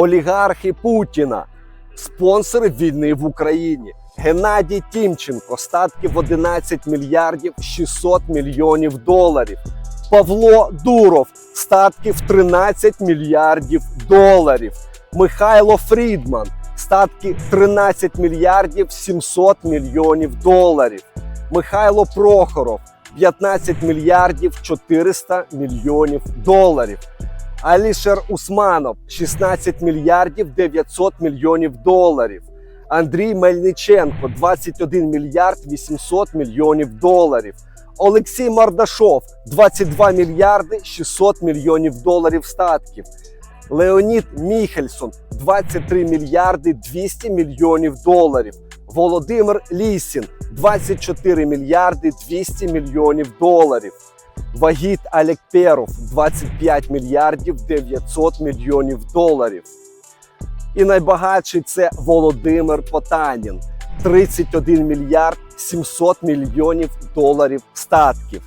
олігархи Путіна, спонсори війни в Україні. Геннадій Тімченко, статки в 11 мільярдів 600 мільйонів доларів. Павло Дуров, статки в 13 мільярдів доларів. Михайло Фрідман, статки 13 мільярдів 700 мільйонів доларів. Михайло Прохоров, 15 мільярдів 400 мільйонів доларів. Алішер Усманов 16 мільярдів 900 мільйонів доларів. Андрій Мельниченко 21 мільярд 800 мільйонів доларів. Олексій Мардашов 22 мільярди 600 мільйонів доларів статків. Леонід Міхельсон 23 мільярди 200 мільйонів доларів. Володимир Лісін 24 мільярди 200 мільйонів доларів. Вагіт Алекперов 25 мільярдів 900 мільйонів доларів. І найбагатший це Володимир Потанін 31 мільярд 700 мільйонів доларів статків.